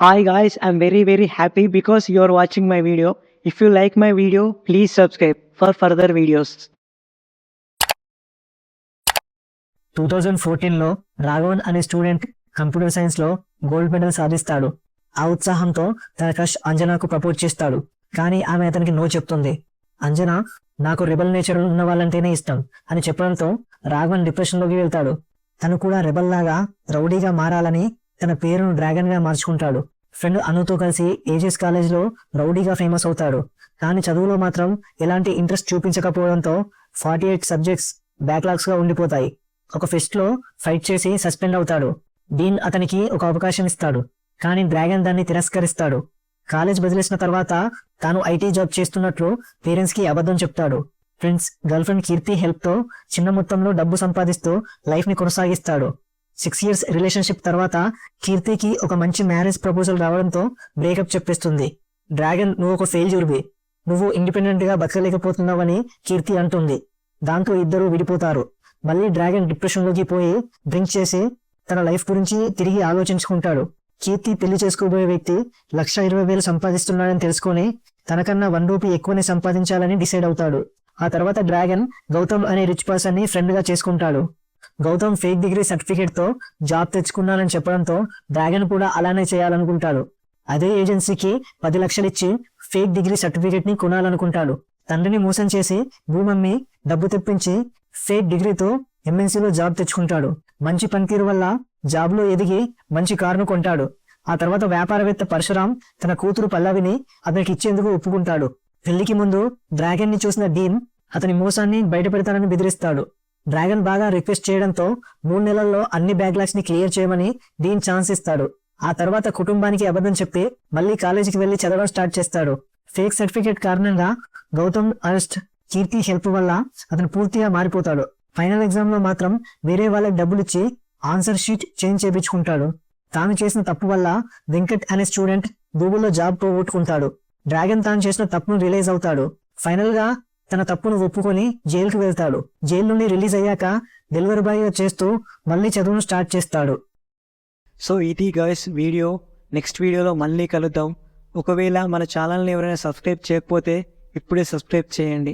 Hi guys, I'm very very happy because you are watching my video. If you like my video, please subscribe for further videos. Two thousand ఫోర్టీన్లో రాఘవన్ అనే student computer సైన్స్లో gold medal సాధిస్తాడు ఆ ఉత్సాహంతో తన crush అంజనాకు propose చేస్తాడు కానీ ఆమె అతనికి నో చెప్తుంది అంజనా నాకు రెబల్ నేచర్ ఉన్న వాళ్ళంటేనే ఇష్టం అని చెప్పడంతో రాఘవన్ డిప్రెషన్లోకి వెళ్తాడు తను కూడా రెబల్ లాగా రౌడీగా మారాలని తన పేరును డ్రాగన్గా మార్చుకుంటాడు. ఫ్రెండ్ అనుతో కలిసి ఏజెస్ కాలేజ్లో రౌడీగా ఫేమస్ అవుతాడు. కానీ చదువులో మాత్రం ఎలాంటి ఇంట్రెస్ట్ చూపించకపోవడంతో ఫార్టీ ఎయిట్ సబ్జెక్ట్స్ బ్యాక్లాగ్స్గా ఉండిపోతాయి. ఒక ఫెస్ట్లో ఫైట్ చేసి సస్పెండ్ అవుతాడు. డీన్ అతనికి ఒక అవకాశం ఇస్తాడు. కానీ డ్రాగన్ దాన్ని తిరస్కరిస్తాడు. కాలేజ్ బదిలేసిన తర్వాత తాను ఐటీ జాబ్ చేస్తున్నట్లు పేరెంట్స్కి అబద్ధం చెప్తాడు. ఫ్రెండ్స్ గర్ల్ ఫ్రెండ్ కీర్తి హెల్ప్తో చిన్న మొత్తంలో డబ్బు సంపాదిస్తూ లైఫ్ని కొనసాగిస్తాడు. సిక్స్ ఇయర్స్ రిలేషన్షిప్ తర్వాత కీర్తికి ఒక మంచి మ్యారేజ్ ప్రపోజల్ రావడంతో బ్రేకప్ చెప్పేస్తుంది. డ్రాగన్ నువ్వు ఒక ఫెయిల్యూర్వి. నువ్వు ఇండిపెండెంట్గా బతకలేకపోతున్నావని కీర్తి అంటుంది. దాంతో ఇద్దరు విడిపోతారు. మళ్ళీ డ్రాగన్ డిప్రెషన్లోకి పోయి డ్రింక్ చేసి తన లైఫ్ గురించి తిరిగి ఆలోచించుకుంటాడు. కీర్తి పెళ్ళి చేసుకోబోయే వ్యక్తి లక్ష ఇరవై వేలు సంపాదిస్తున్నాడని తెలుసుకొని తనకన్నా వన్ రూపీ ఎక్కువనే సంపాదించాలని డిసైడ్ అవుతాడు. ఆ తర్వాత డ్రాగన్ గౌతమ్ అనే రిచ్ పర్సన్ని ఫ్రెండ్గా చేసుకుంటాడు. గౌతమ్ ఫేక్ డిగ్రీ సర్టిఫికేట్తో జాబ్ తెచ్చుకున్నానని చెప్పడంతో డ్రాగన్ కూడా అలానే చేయాలనుకుంటాడు. అదే ఏజెన్సీకి పది లక్షలు ఇచ్చి ఫేక్ డిగ్రీ సర్టిఫికేట్ని కొనాలనుకుంటాడు. తండ్రిని మోసం చేసి భూమమ్మి డబ్బు తెప్పించి ఫేక్ డిగ్రీతో ఎంఎన్సీలో జాబ్ తెచ్చుకుంటాడు. మంచి పనితీరు వల్ల జాబ్లో ఎదిగి మంచి కారును కొంటాడు. ఆ తర్వాత వ్యాపారవేత్త పరశురాం తన కూతురు పల్లవిని అతనికి ఇచ్చేందుకు ఒప్పుకుంటాడు. పెళ్ళికి ముందు డ్రాగన్ని చూసిన డీన్ అతని మోసాన్ని బయటపెడతానని బెదిరిస్తాడు. డ్రాగన్ బాగా రిక్వెస్ట్ చేయడంతో మూడు నెలల్లో అన్ని బ్యాక్లాగ్స్ని క్లియర్ చేయమని డీన్ ఛాన్స్ ఇస్తాడు. ఆ తర్వాత కుటుంబానికి అబద్ధం చెప్పి మళ్ళీ కాలేజీకి వెళ్ళి చదవడం స్టార్ట్ చేస్తాడు. ఫేక్ సర్టిఫికేట్ కారణంగా గౌతమ్ అరెస్ట్ కీర్తి హెల్ప్ వల్ల అతను పూర్తిగా మారిపోతాడు. ఫైనల్ ఎగ్జామ్లో మాత్రం వేరే వాళ్ళకి డబ్బులు ఇచ్చి ఆన్సర్ షీట్ చేంజ్ చేయించుకుంటాడు. తాను చేసిన తప్పు వల్ల వెంకట్ అనే స్టూడెంట్ గూగుల్లో జాబ్ పోగొట్టుకుంటాడు. డ్రాగన్ తాను చేసిన తప్పును రిలీజ్ అవుతాడు. ఫైనల్గా తన తప్పును ఒప్పుకొని జైలుకు వెళ్తాడు. జైలు నుండి రిలీజ్ అయ్యాక డెలివరీ బాయ్ చేస్తూ మళ్ళీ చదువును స్టార్ట్ చేస్తాడు. సో ఇది గైస్ వీడియో నెక్స్ట్ వీడియోలో మళ్ళీ కలుద్దాం. ఒకవేళ మన ఛానల్ని ఎవరైనా సబ్స్క్రైబ్ చేయకపోతే ఇప్పుడే సబ్స్క్రైబ్ చేయండి.